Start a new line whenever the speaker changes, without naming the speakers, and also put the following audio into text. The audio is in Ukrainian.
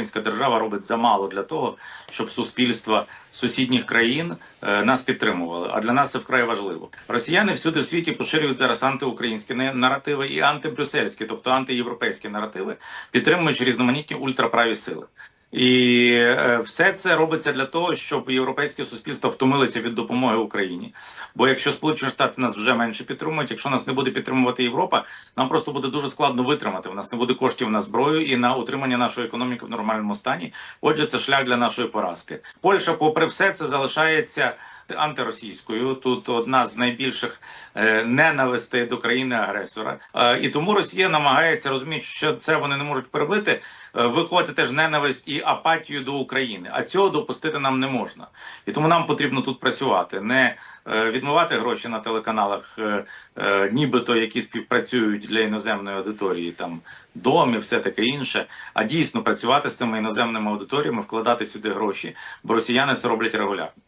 українська держава робить замало для того, щоб суспільства сусідніх країн е, нас підтримували. А для нас це вкрай важливо. Росіяни всюди в світі поширюють зараз антиукраїнські наративи і антибрюссельські, тобто антиєвропейські наративи, підтримуючи різноманітні ультраправі сили. І е, все це робиться для того, щоб європейське суспільство втомилися від допомоги Україні. Бо якщо Сполучені Штати нас вже менше підтримують, якщо нас не буде підтримувати Європа, нам просто буде дуже складно витримати. У нас не буде коштів на зброю і на утримання нашої економіки в нормальному стані. Отже, це шлях для нашої поразки. Польща, попри все, це залишається антиросійською. Тут одна з найбільших е, ненавистей до країни агресора. Е, і тому Росія намагається розуміти, що це вони не можуть перебити. е, Виховати теж ненависть і апатію до України, а цього допустити нам не можна, і тому нам потрібно тут працювати, не відмивати гроші на телеканалах, нібито які співпрацюють для іноземної аудиторії, там дом і все таке інше. А дійсно працювати з тими іноземними аудиторіями, вкладати сюди гроші, бо росіяни це роблять регулярно.